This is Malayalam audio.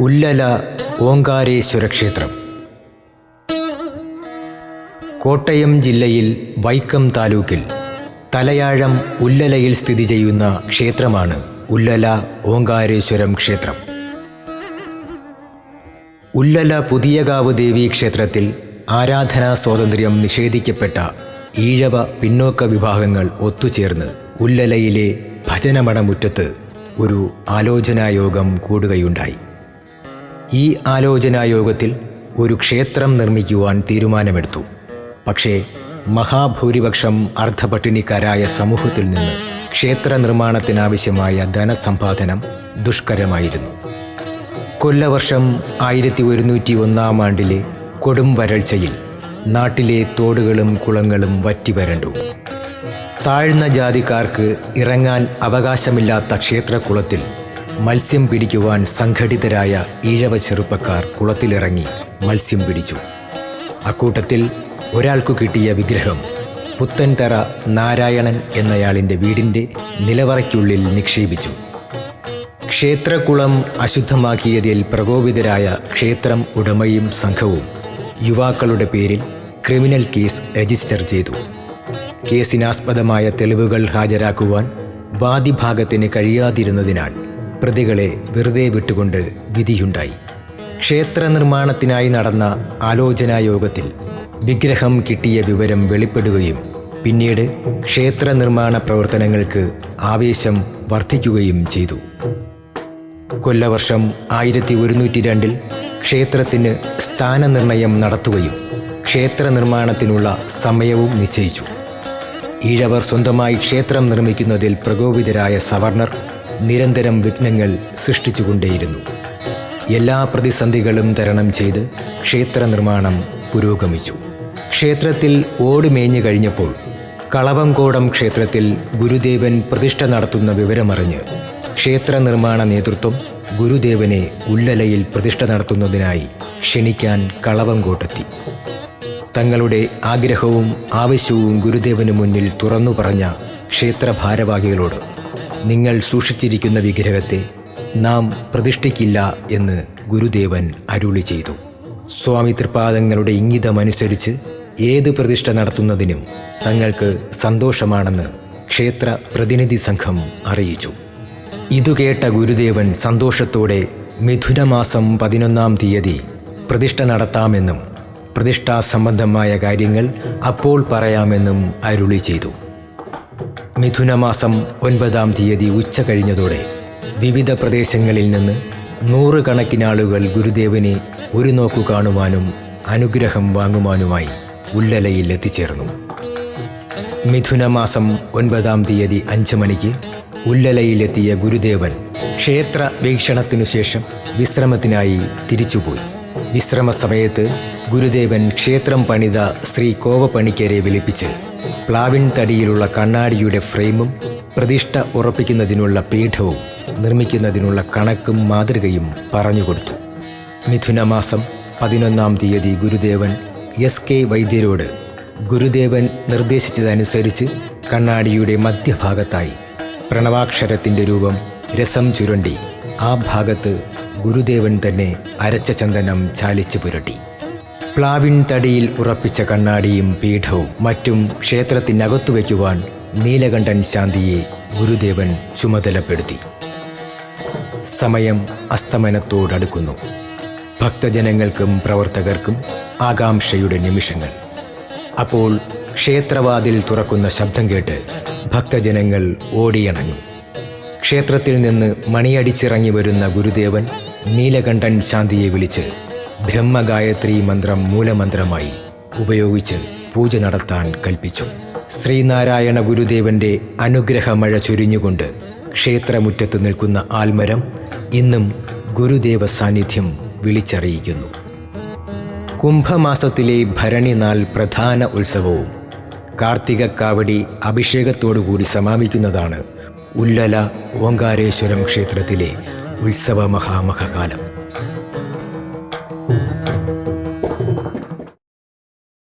ഉല്ലല ഓങ്കാരേശ്വര ക്ഷേത്രം കോട്ടയം ജില്ലയിൽ വൈക്കം താലൂക്കിൽ തലയാഴം ഉല്ലലയിൽ സ്ഥിതി ചെയ്യുന്ന ക്ഷേത്രമാണ് ഉല്ലല ഓങ്കാരേശ്വരം ക്ഷേത്രം. ഉല്ലല പുതിയകാവ് ദേവീ ക്ഷേത്രത്തിൽ ആരാധനാ സ്വാതന്ത്ര്യം നിഷേധിക്കപ്പെട്ട ഈഴവ പിന്നോക്ക വിഭാഗങ്ങൾ ഒത്തുചേർന്ന് ഉല്ലലയിലെ ഭജനമടമുറ്റത്ത് ഒരു ആലോചനായോഗം കൂടുകയുണ്ടായി. ഈ ആലോചനായോഗത്തിൽ ഒരു ക്ഷേത്രം നിർമ്മിക്കുവാൻ തീരുമാനമെടുത്തു. പക്ഷേ മഹാഭൂരിപക്ഷം അർദ്ധപട്ടിണിക്കാരായ സമൂഹത്തിൽ നിന്ന് ക്ഷേത്ര നിർമ്മാണത്തിനാവശ്യമായ ധനസമ്പാദനം ദുഷ്കരമായിരുന്നു. കൊല്ലവർഷം ആയിരത്തി ഒരുന്നൂറ്റി ഒന്നാം ആണ്ടിലെ കൊടും വരൾച്ചയിൽ നാട്ടിലെ തോടുകളും കുളങ്ങളും വറ്റിവരണ്ടു. താഴ്ന്ന ജാതിക്കാർക്ക് ഇറങ്ങാൻ അവകാശമില്ലാത്ത ക്ഷേത്രക്കുളത്തിൽ മത്സ്യം പിടിക്കുവാൻ സംഘടിതരായ ഈഴവ ചെറുപ്പക്കാർ കുളത്തിലിറങ്ങി മത്സ്യം പിടിച്ചു. അക്കൂട്ടത്തിൽ ഒരാൾക്കു കിട്ടിയ വിഗ്രഹം പുത്തൻതറ നാരായണൻ എന്നയാളിന്റെ വീടിന്റെ നിലവറയ്ക്കുള്ളിൽ നിക്ഷേപിച്ചു. ക്ഷേത്രക്കുളം അശുദ്ധമാക്കിയതിൽ പ്രകോപിതരായ ക്ഷേത്രം ഉടമയും സംഘവും യുവാക്കളുടെ പേരിൽ ക്രിമിനൽ കേസ് രജിസ്റ്റർ ചെയ്തു. കേസിനാസ്പദമായ തെളിവുകൾ ഹാജരാക്കുവാൻ വാദിഭാഗത്തിന് കഴിയാതിരുന്നതിനാൽ പ്രതികളെ വെറുതെ വിട്ടുകൊണ്ട് വിധിയുണ്ടായി. ക്ഷേത്ര നിർമ്മാണത്തിനായി നടന്ന ആലോചനായോഗത്തിൽ വിഗ്രഹം കിട്ടിയ വിവരം വെളിപ്പെടുകയും പിന്നീട് ക്ഷേത്ര നിർമ്മാണ പ്രവർത്തനങ്ങൾക്ക് ആവേശം വർദ്ധിക്കുകയും ചെയ്തു. കൊല്ലവർഷം ആയിരത്തി ഒരുന്നൂറ്റി രണ്ടിൽ ക്ഷേത്രത്തിന് സ്ഥാനനിർണയം നടത്തുകയും ക്ഷേത്ര നിർമ്മാണത്തിനുള്ള സമയവും നിശ്ചയിച്ചു. ഈഴവർ സ്വന്തമായി ക്ഷേത്രം നിർമ്മിക്കുന്നതിൽ പ്രകോപിതരായ സവർണർ നിരന്തരം വിഘ്നങ്ങൾ സൃഷ്ടിച്ചുകൊണ്ടേയിരുന്നു. എല്ലാ പ്രതിസന്ധികളും തരണം ചെയ്ത് ക്ഷേത്ര നിർമ്മാണം പുരോഗമിച്ചു. ക്ഷേത്രത്തിൽ ഓടുമേഞ്ഞു കഴിഞ്ഞപ്പോൾ കളവങ്കോടം ക്ഷേത്രത്തിൽ ഗുരുദേവൻ പ്രതിഷ്ഠ നടത്തുന്ന വിവരമറിഞ്ഞ് ക്ഷേത്ര നിർമ്മാണ നേതൃത്വം ഗുരുദേവനെ ഉല്ലലയിൽ പ്രതിഷ്ഠ നടത്തുന്നതിനായി ക്ഷണിക്കാൻ കളവങ്കോട്ടെത്തി തങ്ങളുടെ ആഗ്രഹവും ആവശ്യവും ഗുരുദേവന് മുന്നിൽ തുറന്നു പറഞ്ഞ ക്ഷേത്ര ഭാരവാഹികളോട് നിങ്ങൾ സൂക്ഷിച്ചിരിക്കുന്ന വിഗ്രഹത്തെ നാം പ്രതിഷ്ഠിക്കില്ല എന്ന് ഗുരുദേവൻ അരുളി ചെയ്തു. സ്വാമി തൃപാദങ്ങളുടെ ഇംഗിതമനുസരിച്ച് ഏത് പ്രതിഷ്ഠ നടത്തുന്നതിനും തങ്ങൾക്ക് സന്തോഷമാണെന്ന് ക്ഷേത്ര പ്രതിനിധി സംഘം അറിയിച്ചു. ഇതു കേട്ട ഗുരുദേവൻ സന്തോഷത്തോടെ മിഥുനമാസം പതിനൊന്നാം തീയതി പ്രതിഷ്ഠ നടത്താമെന്നും പ്രതിഷ്ഠാ സംബന്ധമായ കാര്യങ്ങൾ അപ്പോൾ പറയാമെന്നും അരുളി ചെയ്തു. മിഥുനമാസം ഒൻപതാം തീയതി ഉച്ച കഴിഞ്ഞതോടെ വിവിധ പ്രദേശങ്ങളിൽ നിന്ന് നൂറുകണക്കിനാളുകൾ ഗുരുദേവനെ ഒരു നോക്കു കാണുവാനും അനുഗ്രഹം വാങ്ങുവാനുമായി ഉള്ളലയിൽ എത്തിച്ചേർന്നു. മിഥുനമാസം ഒൻപതാം തീയതി അഞ്ച് മണിക്ക് ഉല്ലലയിലെത്തിയ ഗുരുദേവൻ ക്ഷേത്ര വീക്ഷണത്തിനു ശേഷം വിശ്രമത്തിനായി തിരിച്ചുപോയി. വിശ്രമ സമയത്ത് ഗുരുദേവൻ ക്ഷേത്രം പണിത ശ്രീ കോവപ്പണിക്കരെ വിളിപ്പിച്ച് പ്ലാവിൻ തടിയിലുള്ള കണ്ണാടിയുടെ ഫ്രെയിമും പ്രതിഷ്ഠ ഉറപ്പിക്കുന്നതിനുള്ള പീഠവും നിർമ്മിക്കുന്നതിനുള്ള കണക്കും മാതൃകയും പറഞ്ഞുകൊടുത്തു. മിഥുനമാസം പതിനൊന്നാം തീയതി ഗുരുദേവൻ എസ് കെ വൈദ്യരോട് ഗുരുദേവൻ നിർദ്ദേശിച്ചതനുസരിച്ച് കണ്ണാടിയുടെ മധ്യഭാഗത്തായി പ്രണവാക്ഷരത്തിന്റെ രൂപം രസം ചുരണ്ടി ആ ഭാഗത്ത് ഗുരുദേവൻ തന്നെ അരച്ച ചന്ദനം ചാലിച്ചു പുരട്ടി. പ്ലാവിൻ തടിയിൽ ഉറപ്പിച്ച കണ്ണാടിയും പീഠവും മറ്റും ക്ഷേത്രത്തിനകത്തു വയ്ക്കുവാൻ നീലകണ്ഠൻ ശാന്തിയെ ഗുരുദേവൻ ചുമതലപ്പെടുത്തി. സമയം അസ്തമനത്തോടടുക്കുന്നു. ഭക്തജനങ്ങൾക്കും പ്രവർത്തകർക്കും ആകാംക്ഷയുടെ നിമിഷങ്ങൾ. അപ്പോൾ ക്ഷേത്രവാതിൽ തുറക്കുന്ന ശബ്ദം കേട്ട് ഭക്തജനങ്ങൾ ഓടിയണഞ്ഞു. ക്ഷേത്രത്തിൽ നിന്ന് മണിയടിച്ചിറങ്ങി വരുന്ന ഗുരുദേവൻ നീലകണ്ഠൻ ശാന്തിയെ വിളിച്ച് ബ്രഹ്മഗായത്രി മന്ത്രം മൂലമന്ത്രമായി ഉപയോഗിച്ച് പൂജ നടത്താൻ കൽപ്പിച്ചു. ശ്രീനാരായണ ഗുരുദേവന്റെ അനുഗ്രഹമഴ ചൊരിഞ്ഞുകൊണ്ട് ക്ഷേത്രമുറ്റത്ത് നിൽക്കുന്ന ആൽമരം ഇന്നും ഗുരുദേവ സാന്നിധ്യം വിളിച്ചറിയിക്കുന്നു. കുംഭമാസത്തിലെ ഭരണിനാൾ പ്രധാന ഉത്സവവും കാർത്തിക കാവടി അഭിഷേകത്തോടുകൂടി സമാപിക്കുന്നതാണ് ഉല്ലല ഓങ്കാരേശ്വരം ക്ഷേത്രത്തിലെ ഉത്സവ മഹാമഹകാലം.